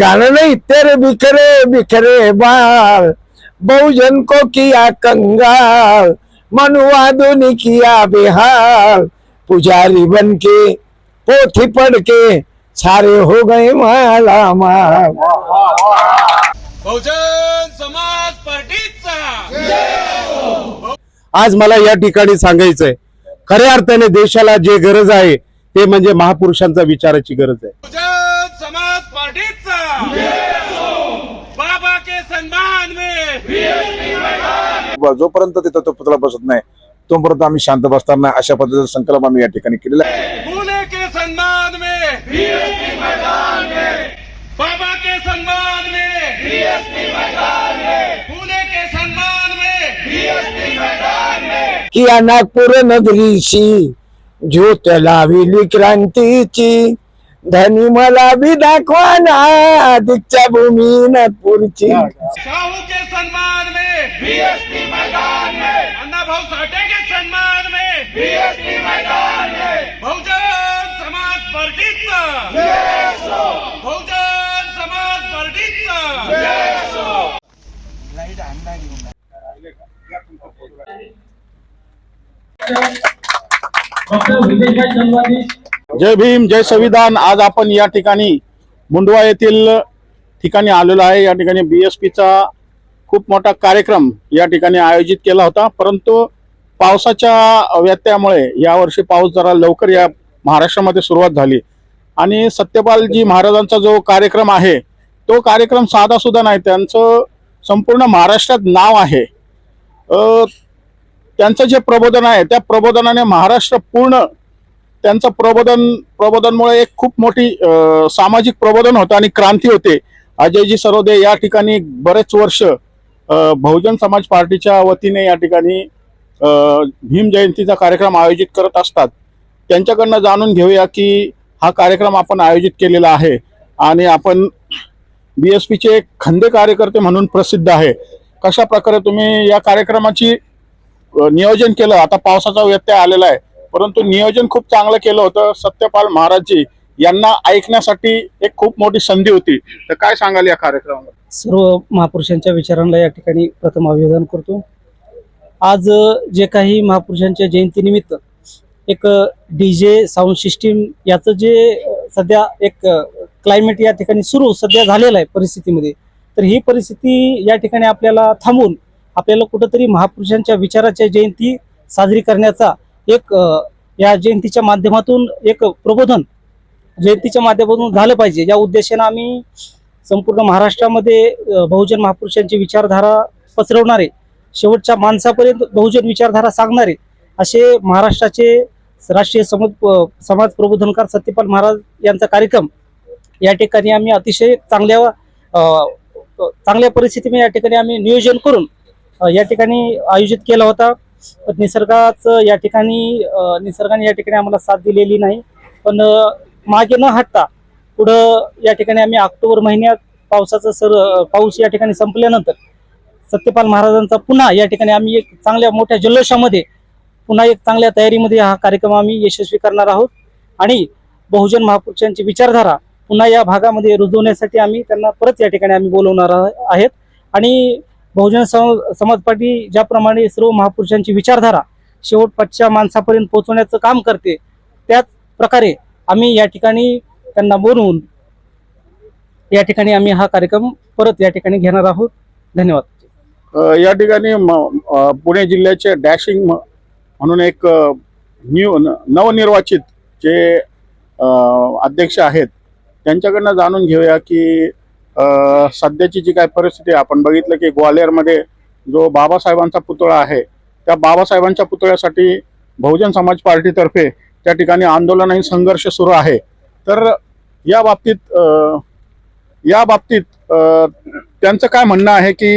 गाणं नाही तेरे बिखरे बिखरे बाल बहुजन को किया कंगाल मनुवादुनी किया बिहाल पुजारी बन के पोथी पढ़ के सारे हो गए माला माल. बहुजन समाज पार्टीचा. आज मला या ठिकाणी सांगायचंय खऱ्या अर्थाने देशाला जे गरज आहे ते म्हणजे महापुरुषांचा विचाराची गरज आहे. बहुजन समाज पार्टीचा. बाबा के सम्मान में। जोपर्यंत तिथं तो पुतळा बसत नाही तोपर्यंत आम्ही शांत बसणार नाही अशा पद्धतीचा संकल्प आम्ही या ठिकाणी केलेला आहे. के सम्मान में। बाबा के सम्मान में। फूले के सम्मान में। किया नागपूर नगरीची ज्योत लाविली क्रांतीची धनी मला बी दाखवा ना दीक्षा भूमी नागपूरची साहू के सम्मान में बीएसपी मैदान में अन्ना भाऊ साठे के सम्मान में बीएसपी मैदान में बहुजन समाज पार्टीचा. बहुजन समाज पार्टीचा. जय भीम जय संविधान. आज आपण या ठिकाणी मुंडवा येथील ठिकाणी आलेलो आहे. या ठिकाणी बीएसपीचा खूप मोठा कार्यक्रम या ठिकाणी आयोजित केला होता. परंतु पावसाच्या व्यत्ययामुळे यावर्षी पाऊस जरा लवकर या महाराष्ट्रामध्ये सुरुवात झाली. आणि सत्यपालजी महाराजांचा जो कार्यक्रम आहे तो कार्यक्रम साधा सुद्धा नाही. त्यांचं संपूर्ण महाराष्ट्रात नाव आहे. त्यांचं जे प्रबोधन आहे त्या प्रबोधनाने महाराष्ट्र पूर्ण त्यांचं प्रबोधन प्रबोधनमुळे एक खूप मोठी सामाजिक प्रबोधन होतं आणि क्रांती होते. अजयजी सरोदे या ठिकाणी बरेच वर्ष बहुजन समाज पार्टीच्या वतीने या ठिकाणी भीम जयंतीचा कार्यक्रम आयोजित करत असतात. त्यांच्याकडनं जाणून घेऊया की हा कार्यक्रम आपण आयोजित केलेला आहे आणि आपण बी एस पीचे एक खंदे कार्यकर्ते म्हणून प्रसिद्ध आहे. कशा प्रकारे तुम्ही या कार्यक्रमाची नियोजन केलं? आता पावसाचा व्यत्यय आलेला आहे. परंतु नियोजन खूप चांगलं केलं होतं. सत्यपाल महाराजजी यांना ऐकण्यासाठी एक खूप मोठी संधी होती. तर काय सांगाल या कार्यक्रमाला सर्व महापुरुषांच्या विचारांना या ठिकाणी प्रथम अभिवादन करतो. आज जे काही महापुरुषांच्या जयंतीनिमित्त एक डी जे साऊंड सिस्टीम याचं जे सध्या एक क्लायमेट या ठिकाणी सुरू सध्या झालेलं आहे परिस्थितीमध्ये. तर ही परिस्थिती या ठिकाणी आपल्याला थांबून आपल्याला कुठंतरी महापुरुषांच्या विचाराच्या जयंती साजरी करण्याचा एक या जयंतीच्या माध्यमातून एक प्रबोधन जयंतीच्या माध्यमातून झालं पाहिजे. या उद्देशानं आम्ही संपूर्ण महाराष्ट्रामध्ये बहुजन महापुरुषांची विचारधारा पसरवणारे शेवटच्या माणसापर्यंत बहुजन विचारधारा सांगणारे असे महाराष्ट्राचे राष्ट्रीय समज समाज प्रबोधनकार सत्यपाल महाराज यांचा कार्यक्रम या ठिकाणी आम्ही अतिशय चांगल्या चांगल्या परिस्थितीमध्ये या ठिकाणी आम्ही नियोजन करून या ठिकाणी आयोजित केला होता. पण निसर्गाचं या ठिकाणी निसर्गाने या ठिकाणी आम्हाला साथ दिलेली नाही. पण मागे न हटता पुढं या ठिकाणी आम्ही ऑक्टोबर महिन्यात पावसाचा सर पाऊस या ठिकाणी संपल्यानंतर सत्यपाल महाराजांचा पुन्हा या ठिकाणी आम्ही एक चांगल्या मोठ्या जल्लोषामध्ये पुन्हा एक चांगल्या तयारीमध्ये हा कार्यक्रम आम्ही यशस्वी करणार आहोत. आणि बहुजन महापुरुषांची विचारधारा पुन्हा या भागामध्ये रुजवण्यासाठी आम्ही त्यांना परत या ठिकाणी आम्ही बोलवणार आहेत. आणि बहुजन समाज पार्टी ज्याप्रमाणे सर्व महापुरुषांची विचारधारा शेवटपाठच्या माणसापर्यंत पोहोचवण्याचं काम करते त्याच प्रकारे आम्ही या ठिकाणी त्यांना बोलवून या ठिकाणी आम्ही हा कार्यक्रम परत या ठिकाणी घेणार आहोत. धन्यवाद. या ठिकाणी म- पुणे जिल्ह्याचे डॅशिंग म- म्हणून एक न्यू न- नवनिर्वाचित जे अध्यक्ष आहेत त्यांच्याकडनं जाणून घेऊया की सध्याची जी काय परिस्थिती आहे आपण बघितलं की ग्वाल्हेरमध्ये जो बाबासाहेबांचा पुतळा आहे त्या बाबासाहेबांच्या पुतळ्यासाठी बहुजन समाज पार्टीतर्फे त्या ठिकाणी आंदोलन आणि संघर्ष सुरू आहे. तर या बाबतीत या बाबतीत त्यांचं काय म्हणणं आहे की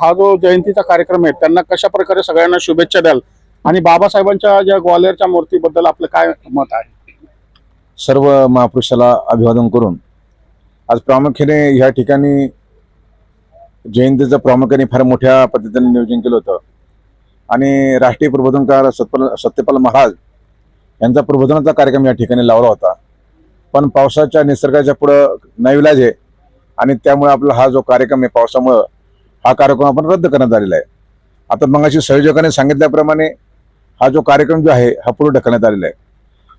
हा जो जयंतीचा कार्यक्रम आहे त्यांना कशा प्रकारे सगळ्यांना शुभेच्छा द्याल आणि बाबासाहेबांच्या ज्या ग्वाल्हेरच्या मूर्तीबद्दल आपलं काय मत आहे? सर्व महापुरुषाला अभिवादन करून आज प्रामुख्याने ह्या ठिकाणी जयंतीचं प्रामुख्याने फार मोठ्या पद्धतीने नियोजन केलं होतं. आणि राष्ट्रीय प्रबोधनकार सत्यपाल सत्यपाल महाराज यांचा प्रबोधनाचा कार्यक्रम या ठिकाणी लावला होता. पण पावसाच्या निसर्गाच्या पुढं नैविलाज आहे आणि त्यामुळे आपला हा जो कार्यक्रम आहे पावसामुळं हा कार्यक्रम आपण रद्द करण्यात आलेला आहे. आता मगाशी संयोजकाने सांगितल्याप्रमाणे हा जो कार्यक्रम जो आहे हा पुढे ढकलण्यात आलेला आहे.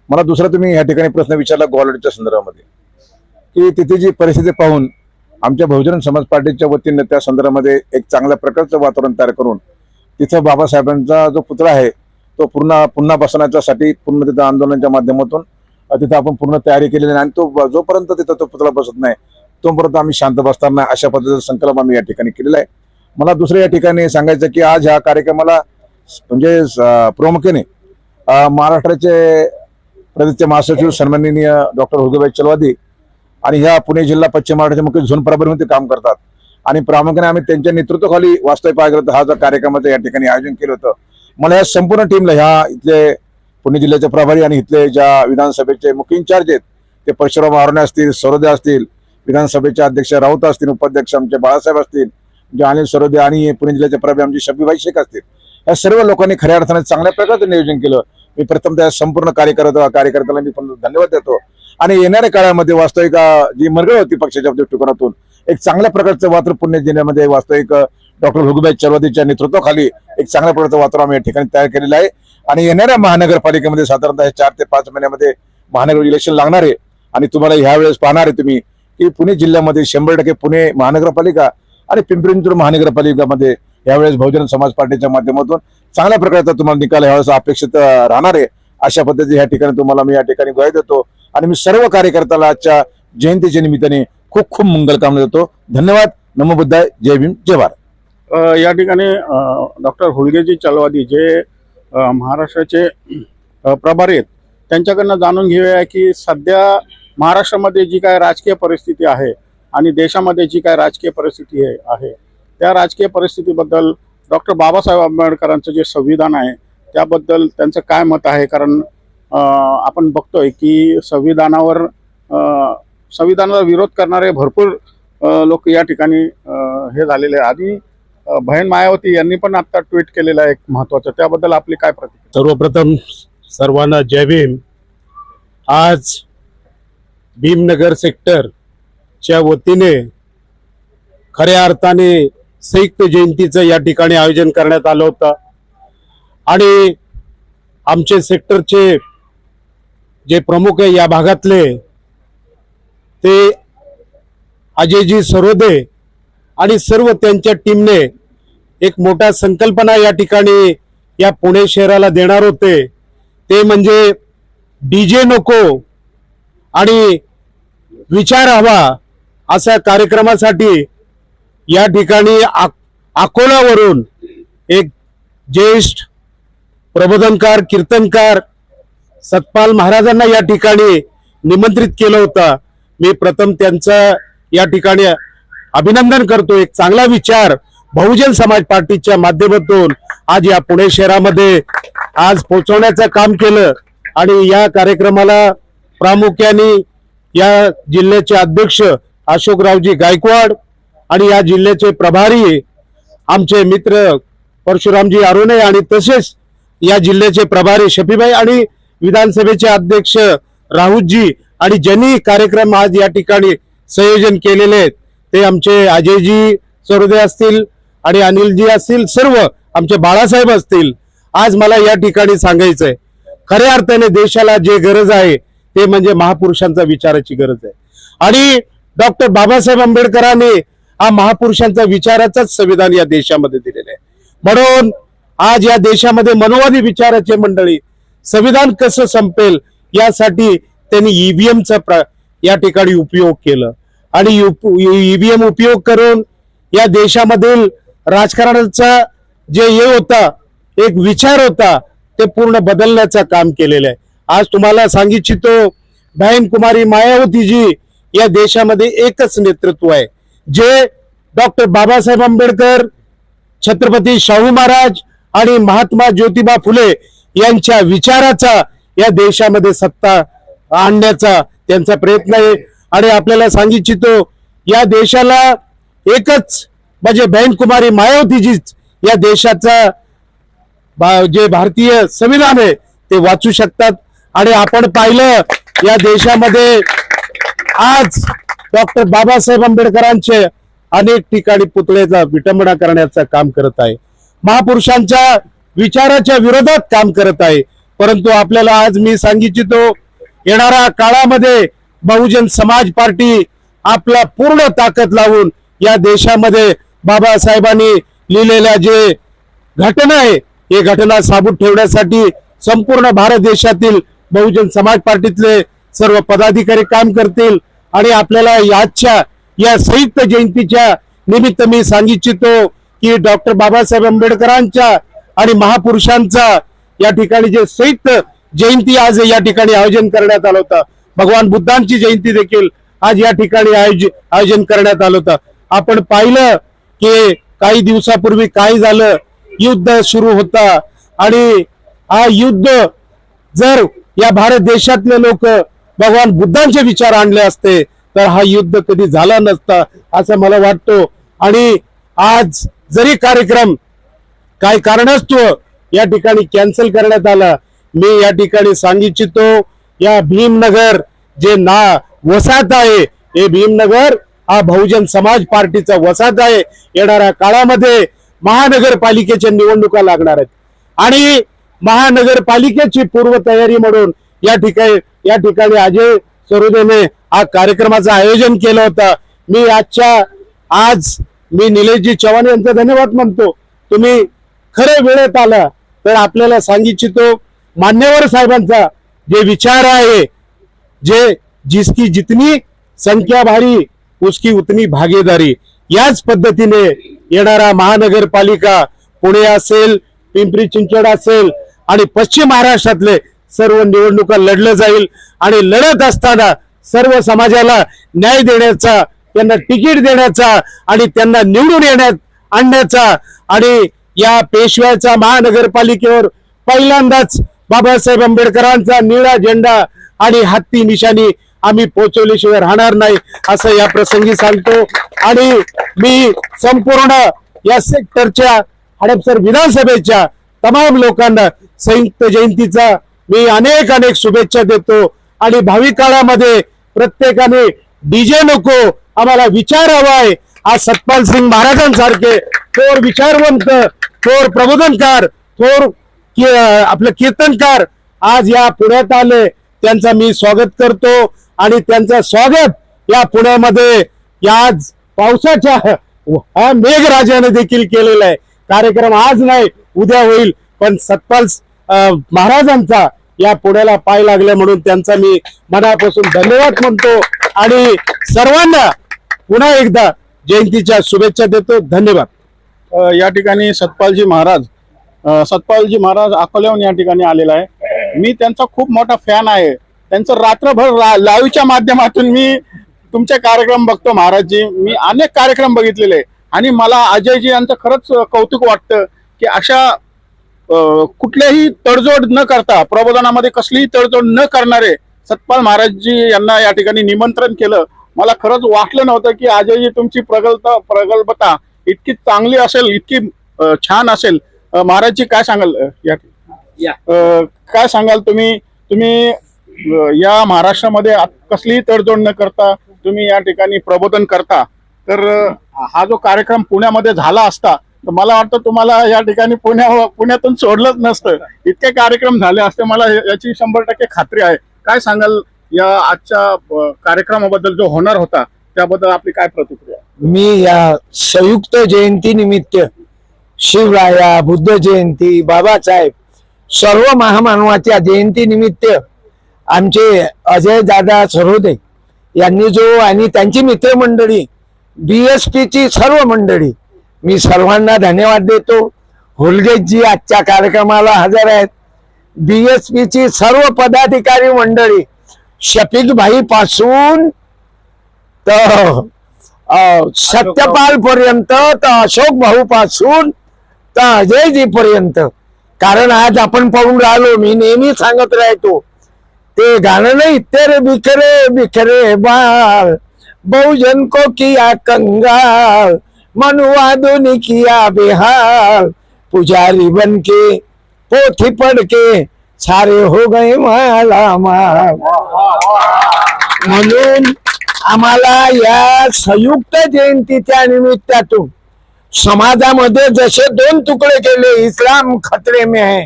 मला दुसरा तुम्ही या ठिकाणी प्रश्न विचारला गोवालडच्या संदर्भामध्ये. की तिथे जी परिस्थिती पाहून आमच्या बहुजन समाज पार्टीच्या वतीनं त्या संदर्भामध्ये एक चांगल्या प्रकारचं वातावरण तयार करून तिथं बाबासाहेबांचा जो पुतळा आहे तो पूर्ण पुन्हा बसवण्याच्यासाठी पूर्ण तिथं आंदोलनाच्या माध्यमातून तिथं आपण पूर्ण तयारी केलेली आहे. आणि तो जोपर्यंत तिथं तो पुतळा बसत नाही तोपर्यंत आम्ही शांत बसणार नाही अशा पद्धतीचा संकल्प आम्ही या ठिकाणी केलेला आहे. मला दुसरं या ठिकाणी सांगायचं की आज ह्या कार्यक्रमाला म्हणजे स- प्रामुख्याने महाराष्ट्राचे प्रदेशचे महासचिव सन्माननीय डॉक्टर हुगेबाई चलवादी आणि ह्या पुणे जिल्हा पश्चिम महाराष्ट्राचे मुख्य झोन प्रभारीमध्ये काम करतात. आणि प्रामुख्याने आम्ही त्यांच्या नेतृत्वाखाली वास्तविक पाहिजे हा जो कार्यक्रमाचं या ठिकाणी आयोजन केलं होतं. मला या संपूर्ण टीमला ह्या इथले पुणे जिल्ह्याचे प्रभारी आणि इथले ज्या विधानसभेचे मुख्य इन्चार्ज आहेत ते परशुराम आरोने असतील सरोदे असतील विधानसभेचे अध्यक्ष राऊत असतील उपाध्यक्ष आमचे बाळासाहेब असतील जे अनिल सरोदे आणि पुणे जिल्ह्याचे प्रभारी आमचे शबीबाई शेख असतील. या सर्व लोकांनी खऱ्या अर्थाने चांगल्या प्रकारचं नियोजन केलं. मी प्रथम त्या संपूर्ण कार्यकर्ता कार्यकर्त्याला मी पण धन्यवाद देतो. आणि येणाऱ्या काळामध्ये वास्तविक जी मरगळ होती पक्षाच्या दृष्टिकोनातून एक चांगल्या प्रकारचं वातावरण पुणे जिल्ह्यामध्ये वास्तविक डॉक्टर हुगुबाई चलवादीच्या नेतृत्वाखाली एक चांगल्या प्रकारचं वातावरण आम्ही या ठिकाणी तयार केलेलं आहे. आणि येणाऱ्या महानगरपालिकेमध्ये साधारणतः चार ते पाच महिन्यामध्ये महानगर इलेक्शन लागणार. आहे आणि तुम्हाला ह्या वेळेस पाहणार आहे तुम्ही की पुणे जिल्ह्यामध्ये शंभर टक्के पुणे महानगरपालिका आणि पिंपरी चिंचवड महानगरपालिकामध्ये यावेळेस बहुजन समाज पार्टीच्या माध्यमातून चांगल्या प्रकारचा तुम्हाला निकाल यावेळेस अपेक्षित राहणार आहे. अशा पद्धतीने या ठिकाणी तुम्हाला मी या ठिकाणी ग्वाही देतो आणि मी सर्व कार्यकर्त्याला आजच्या जयंतीच्या निमित्ताने खूप खूप मंगल कामना देतो. धन्यवाद. नमोबुद्धाय. जय भीम. जय भारत. या ठिकाणी डॉक्टर हुलगेजी चलवादी जे महाराष्ट्राचे प्रभारी आहेत त्यांच्याकडनं जाणून घेऊया की सध्या महाराष्ट्रामध्ये जी काय राजकीय परिस्थिती आहे आणि देशामध्ये जी काय राजकीय परिस्थिती आहे. त्या राजकीय परिस्थितीबद्दल डॉक्टर बाबासाहेब आंबेडकरांचं जे संविधान आहे त्याबद्दल त्यांचं काय मत आहे? कारण आपण बघतोय की संविधानावर संविधानाला विरोध करणारे भरपूर लोक या ठिकाणी हे झालेले आहे बहीण मायावती यांनी पण आता ट्विट केलेलं आहे एक महत्वाचं त्याबद्दल आपली काय प्रतिक्रिया? सर्वप्रथम सर्वांना जय भीम. आज भीमनगर सेक्टरच्या वतीने खऱ्या अर्थाने संयुक्त जयंतीचं या ठिकाणी आयोजन करण्यात आलं होतं. आणि आमचे सेक्टरचे जे प्रमुख आहे या भागातले ते अजयजी सरोदे आणि सर्व त्यांच्या टीमने एक मोठा संकल्पना या ठिकाणी या पुणे शहराला देणार होते. ते म्हणजे डीजे नको आणि विचार हवा अशा कार्यक्रमासाठी या ठिकाणी आ- अकोलावरून एक ज्येष्ठ प्रबोधनकार कीर्तनकार सतपाल महाराजांना या ठिकाणी निमंत्रित केलं होतं. मी प्रथम त्यांचं या ठिकाणी अभिनंदन करतो. एक चांगला विचार बहुजन समाज पार्टीच्या माध्यमातून आज या पुणे शहरामध्ये आज पोहोचवण्याचं काम केलं आणि या कार्यक्रमाला प्रामुख्याने या जिल्ह्याचे अध्यक्ष अशोकरावजी गायकवाड आणि या जिल्ह्याचे प्रभारी आमचे मित्र परशुरामजी आरोने आणि तसेच या जिल्ह्याचे प्रभारी शफीबाई आणि विधानसभेचे अध्यक्ष राहुलजी आणि ज्यांनी कार्यक्रम आज या ठिकाणी संयोजन केलेले आहेत ते आमचे अजयजी सरोदे असतील आणि अनिलजी असतील सर्व आमचे बाळासाहेब असतील. आज मला या ठिकाणी सांगायचंय खऱ्या अर्थाने देशाला जे गरज आहे ते म्हणजे महापुरुषांचा विचाराची गरज आहे. आणि डॉक्टर बाबासाहेब आंबेडकरांनी हा महापुरुषांचा विचाराचाच संविधान या देशामध्ये दिलेलं आहे. म्हणून आज या देशामध्ये मनोवादी विचाराचे मंडळी संविधान कसं संपेल यासाठी त्यांनी ईव्हीएमचा प्र या ठिकाणी उपयोग केलं. आणि ईव्हीएम उपयोग करून या देशामधील राजकारणाचा जे हे होता एक विचार होता ते पूर्ण बदलण्याचं काम केलेलं आहे. आज तुम्हाला सांगितलं इच्छितो बहन कुमारी मायावतीजी या देशामध्ये एकच नेतृत्व आहे. जे डॉक्टर बाबासाहेब आंबेडकर छत्रपती शाहू महाराज आणि महात्मा ज्योतिबा फुले यांच्या विचाराचा या देशामध्ये सत्ता आणण्याचा त्यांचा प्रयत्न आहे. आणि आपल्याला सांगितो या देशाला एकच म्हणजे बहन कुमारी मायावतीजीच या देशाचा भा- जे भारतीय संविधान आहे ते वाचू शकतात. आणि आपण पाहिलं या देशामध्ये आज डॉक्टर बाबासाहेब आंबेडकरांचे अनेक ठिकाणी पुतळेचा विटंबना करण्याचं काम करत आहे. महापुरुषांच्या विचाराच्या विरोधात काम करत आहे. परंतु आपल्याला आज मी सांगिततो येणाऱ्या काळामध्ये बहुजन समाज पार्टी आपला पूर्ण ताकद लावून या देशामध्ये बाबासाहेबांनी लिहिलेल्या जे घटना आहे हे घटना साबूत ठेवण्यासाठी संपूर्ण भारत देशातील बहुजन समाज पार्टीतले सर्व पदाधिकारी काम करतील. आणि आपल्याला आजच्या या संयुक्त जयंतीच्या निमित्त मी सांगिततो की डॉक्टर बाबासाहेब आंबेडकरांच्या आणि महापुरुषांचा या ठिकाणी जे संयुक्त जयंती आज या ठिकाणी आयोजन करण्यात आलं होतं. भगवान बुद्धांची जयंती देखील आज या ठिकाणी आयोजित आयोजन करण्यात आलं होतं. आपण पाहिलं की काही दिवसापूर्वी काय झालं युद्ध सुरू होता आणि हा युद्ध जर या भारत देशातले लोक भगवान बुद्धांचे विचार आणले असते तर हा युद्ध कधी झाला नसता असं मला वाटतो. आणि आज जरी कार्यक्रम काय कारणास्तव या ठिकाणी कॅन्सल करण्यात आला मी या ठिकाणी सांगिततो या भीमनगर जे ना वसाहत आहे हे भीमनगर हा बहुजन समाज पार्टीचा वसाहत आहे येणाऱ्या काळामध्ये महानगरपालिकेच्या निवडणुका लागणार आहेत. आणि महानगरपालिकेची पूर्वतयारी म्हणून या ठिकाणी या ठिकाणी अजय सरोदेने हा कार्यक्रमाचं आयोजन केलं होतं. मी आजच्या आज मी निलेशजी चव्हाण यांचा धन्यवाद म्हणतो. तुम्ही खरे वेळेत आला तर आपल्याला सांगितचितो मान्यवर साहेबांचा जे विचार आहे जे जिसकी जितनी संख्या भारी उसकी उतनी भागीदारी. याच पद्धतीने येणारा महानगरपालिका पुणे असेल पिंपरी चिंचवड असेल आणि पश्चिम महाराष्ट्रातले सर्व निवडणुका लढलं जाईल आणि लढत असताना सर्व समाजाला न्याय देण्याचा त्यांना तिकीट देण्याचा आणि त्यांना निवडून येण्या आणण्याचा आणि या पेशव्याच्या महानगरपालिकेवर पहिल्यांदाच बाबासाहेब आंबेडकरांचा निळा झेंडा आणि हत्ती निशाणी आम्ही पोचवल्याशिवाय राहणार नाही असं या प्रसंगी सांगतो. आणि मी संपूर्ण या सेक्टरच्या हडपसर विधानसभेच्या तमाम लोकांना संयुक्त जयंतीचा मी अनेक अनेक शुभेच्छा देतो आणि भावी काळामध्ये प्रत्येकाने डीजे नको आम्हाला विचार हवाय आज सतपाल सिंग महाराजांसारखे थोर विचारवंत थोर प्रबोधनकार थोर की- आपलं कीर्तनकार आज या पुण्यात आले. त्यांचा मी स्वागत करतो आणि त्यांचं स्वागत या पुण्यामध्ये या आज पावसाच्या हा मेघराजाने देखील केलेला आहे. कार्यक्रम आज नाही उद्या होईल. पण सतपाल महाराजांचा या पुण्याला पाय लागले म्हणून त्यांचा मी मनापासून धन्यवाद म्हणतो. आणि सर्वांना पुन्हा एकदा जयंतीच्या शुभेच्छा देतो. धन्यवाद. या ठिकाणी सतपालजी महाराज सतपालजी महाराज अकोल्याहून या ठिकाणी आलेला आहे. मी त्यांचा खूप मोठा फॅन आहे. त्यांचं रात्रभर लाईव्हच्या माध्यमातून मी तुमचे कार्यक्रम बघतो महाराजजी. मी अनेक कार्यक्रम बघितलेले. आणि मला अजयजी यांचं खरंच कौतुक वाटतं की अशा कुठल्याही तडजोड न करता प्रबोधनामध्ये कसलीही तडजोड न करणारे सतपाल महाराजजी यांना या ठिकाणी निमंत्रण केलं. मला खरंच वाटलं नव्हतं की अजयजी तुमची प्रगल्भता प्रगल्भता इतकी चांगली असेल इतकी छान असेल. महाराजजी काय सांगाल या काय सांगाल तुम्ही? तुम्ही या महाराष्ट्रामध्ये कसलीही तडजोड न करता तुम्ही या ठिकाणी प्रबोधन करता. तर हा जो कार्यक्रम पुण्यामध्ये झाला असता तर मला वाटतं तुम्हाला या ठिकाणी पुण्या पुण्यातून सोडलंच नसतं. इतके कार्यक्रम झाले असते मला याची शंभर टक्के खात्री आहे. काय सांगाल या आजच्या कार्यक्रमाबद्दल जो होणार होता त्याबद्दल आपली काय प्रतिक्रिया? मी या संयुक्त जयंती निमित्त शिवराया बुद्ध जयंती बाबासाहेब सर्व महामानवाच्या जयंती निमित्त आमचे अजय दादा सरोदे यांनी जो आणि त्यांची मित्रमंडळी BSP ची सर्व मंडळी मी सर्वांना धन्यवाद देतो. होलगेटजी आजच्या कार्यक्रमाला हजर आहेत. BSP ची सर्व पदाधिकारी मंडळी शफीक भाई पासून तर सत्यपाल पर्यंत तर अशोक भाऊ पासून तर अजयजी पर्यंत कारण आज आपण पाहून राहिलो मी नेहमी सांगत राहतो ते गाणं नाही तेरे बिखरे बिखरे बाळ बहुजन को किया कंगाल मनुवादुनी किया बेहाल। पुजारी बन के पोथी पढ़ के सारे हो गए माला माल। म्हणून आम्हाला या संयुक्त जयंतीच्या निमित्तातून समाजामध्ये जसे दोन तुकडे केले इस्लाम खतरे में है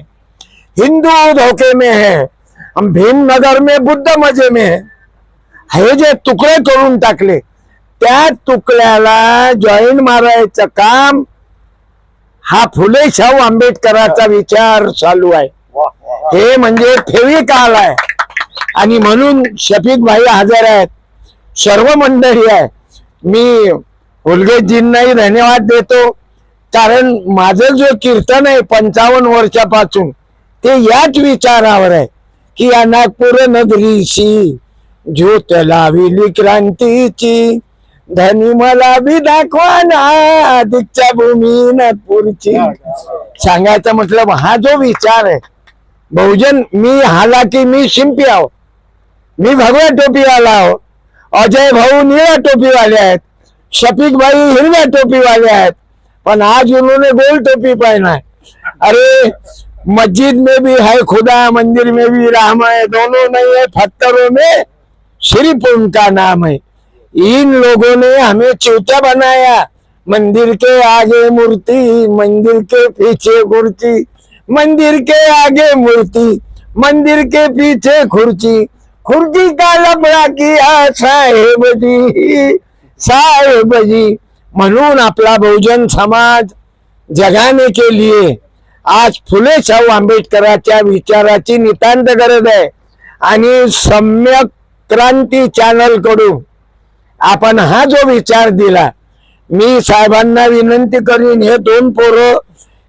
हिंदू धोके में है हम भीमनगर में बुद्ध मजे में है हे जे तुकडे करून टाकले त्या तुकड्याला जॉईन मारायचं काम हा फुले शाहू आंबेडकराचा विचार चालू आहे. हे म्हणजे फेविकाल आहे. आणि म्हणून शफीक भाई हजर आहेत. सर्व मंडळी आहे. मी उलगेजींनाही धन्यवाद देतो. कारण माझं जो कीर्तन आहे पंचावन्न वर्षापासून ते याच विचारावर आहे की या नागपूर नगरीशी ज्योत लाविली क्रांतीची धनी मला बी दाखवा ना दीक्षा भूमी नागपूरची सांगायचं म्हटलं हा जो विचार आहे बहुजन मी हालाकी मी शिंपी आहो. मी भगव्या टोपीवाला आहो. अजय भाऊ निळ्या टोपीवाले आहेत. शफीक भाई हिरव्या टोपीवाले आहेत. पण आज उन्होंने गोल टोपी पहना है अरे मस्जिद में भी है खुदा मंदिर में भी राम है दोनों नहीं है पत्थरों में सिर्फ उनका नाम है. इन लोगों ने हमें चूचा बनाया। मंदिर के आगे मूर्ति मंदिर के पीछे कुर्सी मंदिर के आगे मूर्ति मंदिर के पीछे खुर्ची खुर्ची का लफड़ा किया साहेब जी साहेब जी। म्हणून आपला बहुजन समाज जगाने के लिए आज फुले शाहू आंबेडकरांच्या विचाराची नितांत गरज आहे. आणि सम्यक क्रांती चॅनलकडून आपण हा जो विचार दिला मी साहेबांना विनंती करीन हे दोन पोरं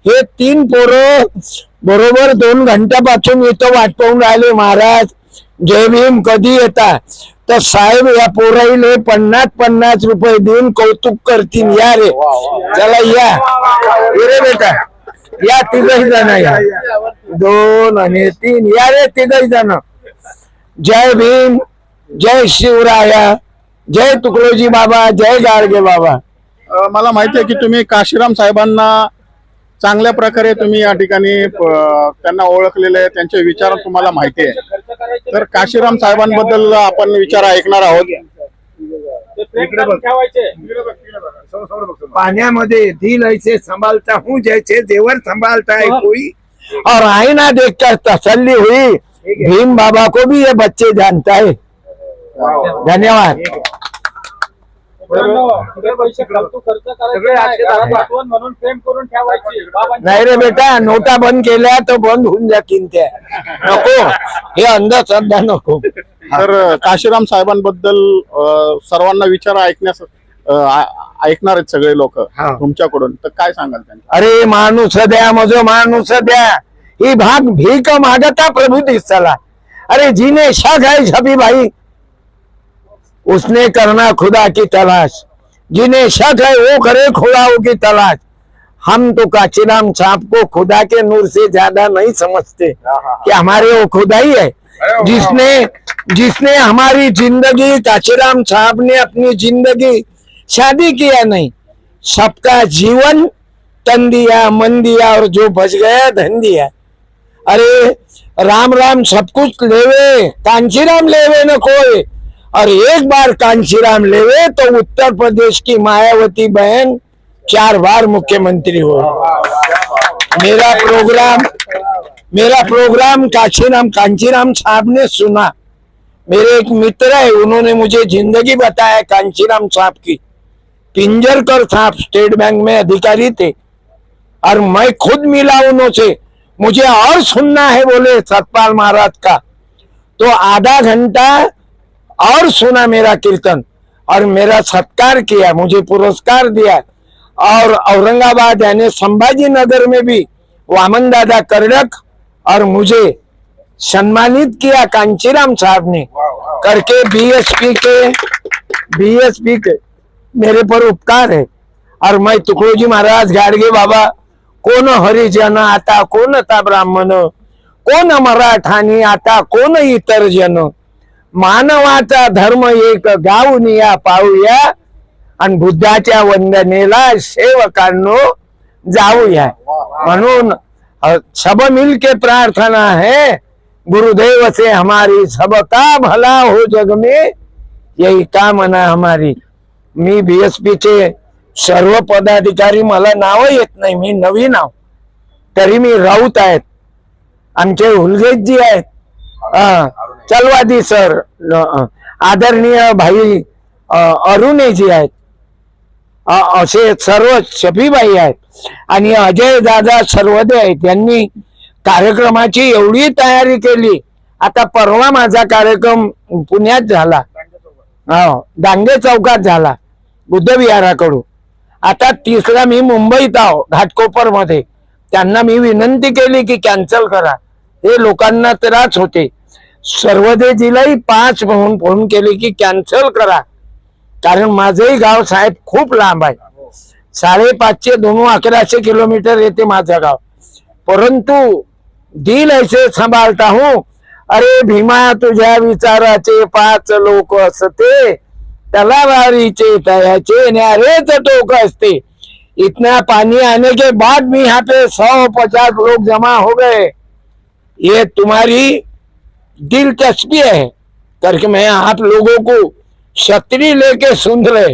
हे तीन पोरं बरोबर दोन घंट्यापासून इथं वाट पाहून राहिले महाराज. जय भीम कधी येता? तर साहेब या पोराईले पन्नास पन्नास रुपये देऊन कौतुक करतील या रे. चला या. रे बेटा. या तिघही जण या. दोन आणि तीन या रे तिघही जण. जय भीम जय शिवराया. जय तुकडोजी बाबा जय गाडगे बाबा. अ, मला माहिती आहे की तुम्ही काशीराम साहेबांना चांगल्या प्रकारे तुम्ही या ठिकाणी अ, त्यांना ओळखलेले आहे त्यांचे विचार तुम्हाला माहिती आहे. तर काशीराम साहेबांबद्दल आपण विचार ऐकणार आहोत. पाण्यामध्ये दिल ऐसे संभालता हूँ जैसे देवर संभालता है कोई. और आईना देखकर तसल्ली हुई भीम बाबा को भी ये बच्चे जानता है। धन्यवाद. पैसे फालतू खर्च करायचे नाही. रे बेटा नोटा बंद केल्या तर बंद होऊन जातील त्या. नको. हे अंधश्रद्धा नको. तर काशीराम साहेबांबद्दल अ, सर्वांना विचार ऐकण्यास अ, आ- ऐकणार आहेत सगळे लोक हा. तुमच्याकडून. तर काय सांगाल त्यांना? अरे माणूस द्या मजो माणूस द्या. ही भाग भीक मागता प्रभु दिसला अरे जीने शक है छबी भाई उसने करना खुदा की तलाश। जिन्हें शक है वो करे खुदाओं की तलाश। हम तो काचीराम साहब को खुदा के नूर से ज़्यादा नहीं समझते कि हमारे वो खुदा ही। है जिसने जिसने हमारी ज़िंदगी काचीराम साहब ने अपनी ज़िंदगी शादी किया नहीं। सबका जीवन तन दिया मन दिया और जो बच गया धन दिया अरे राम राम सब कुछ लेवे कांचीराम लेवे न कोई। और एक बार कांशीराम लेवे तो उत्तर प्रदेश की मायावती बहन चार बार मुख्यमंत्री हो। मेरा प्रोग्राम मेरा प्रोग्राम काशीराम कांचीराम साहब ने सुना। मेरे एक मित्र है उन्होंने मुझे जिंदगी बताया कांचीराम साहब की। पिंजरकर साहब स्टेट बैंक में अधिकारी थे। और मैं खुद मिला उन्होंने मुझे और सुनना है बोले सतपाल महाराज का। तो आधा घंटा और सुना मेरा कीर्तन और मेरा सत्कार किया मुझे पुरस्कार दिया। और औरंगाबाद यानी संभाजी नगर में भी वामन दादा कर्णक और मुझे सम्मानित किया कांचीराम साहब ने। करके बीएसपी के बीएसपी के मेरे पर उपकार है। और मैं तुकडोजी महाराज गाडगे बाबा कोण हरिजन आता कोण आता ब्राह्मण कोण मराठानी आता कोण इतर जन। मानवाचा धर्म एक गाऊन या पाहूया. आणि बुद्धाच्या वंदनेला सेवकांनो जाऊया. म्हणून सब मिल के प्रार्थना है. गुरुदेव से हमारी सबका भला हो जग में. यही कामना हमारी. मी बीएसपी चे सर्व पदाधिकारी मला नाव येत नाही मी नवीन आहो तरी मी राऊत आहेत. आमचे हुलगेजी आहेत. हा, चलवादी सर. आदरणीय भाई अरुणेजी आहेत. असे सर्व शफीबाई आहेत. आणि अजय दादा सर्वदे आहेत. यांनी कार्यक्रमाची एवढी तयारी केली. आता परवा माझा कार्यक्रम पुण्यात झाला. डांगे चौकात झाला. बुद्धविहाराकडून आता तिसरा मी मुंबईत आहो घाटकोपरमध्ये त्यांना मी विनंती केली की कॅन्सल करा. हे लोकांना त्रास होते. सर्वदेजीलाही पाच म्हणून फोन केले की कॅन्सल करा. कारण माझंही गाव साहेब खूप लांब आहे. साडेपाचशे दोन अकराशे किलोमीटर येते माझं गाव. परंतु दिल ऐसे सांभाळता हूं. अरे भीमा तुझ्या विचाराचे पाच लोक असते. त्याला वारीचे तयाचे न्यारेच टोक असते. इतना पानी आने के बाद भी यहाँ पे सौ पचास लोग जमा हो गए. ये तुम्हारी दिलचस्पी है। करके मैं आप लोगों को छतरी लेके सुन रहे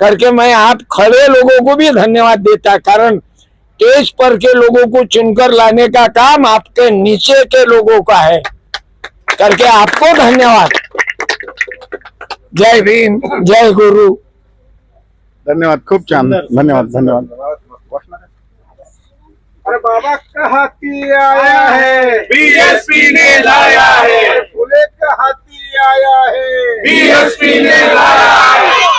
करके मैं आप खड़े लोगों को भी धन्यवाद देता कारण स्टेज पर के लोगों को चुनकर लाने का काम आपके नीचे के लोगों का है। करके आपको धन्यवाद। जय भीम जय गुरु। धन्यवाद खूप छान धन्यवाद धन्यवाद। अरे बाबा का हाथी आया है। बीएसपी ने लाया है। फुले का हाथी आया है। बीएसपी ने लाया है।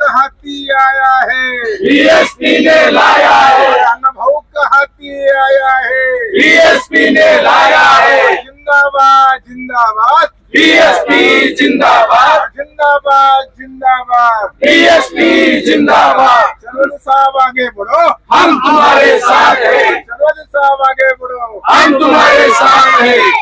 का हाथी आया है। बीएसपी ने लाया है। अन्न भाऊ का हाथी आया है। बीएसपी ने लाया है। जिंदाबाद जिंदाबाद। बीएसपी जिंदाबाद. जिंदाबाद जिंदाबाद. बीएसपी जिंदाबाद. चलो साहब आगे बढ़ो. हम तुम्हारे साथ हैं. चलो साहब आगे बढ़ो. हम तुम्हारे साथ हैं.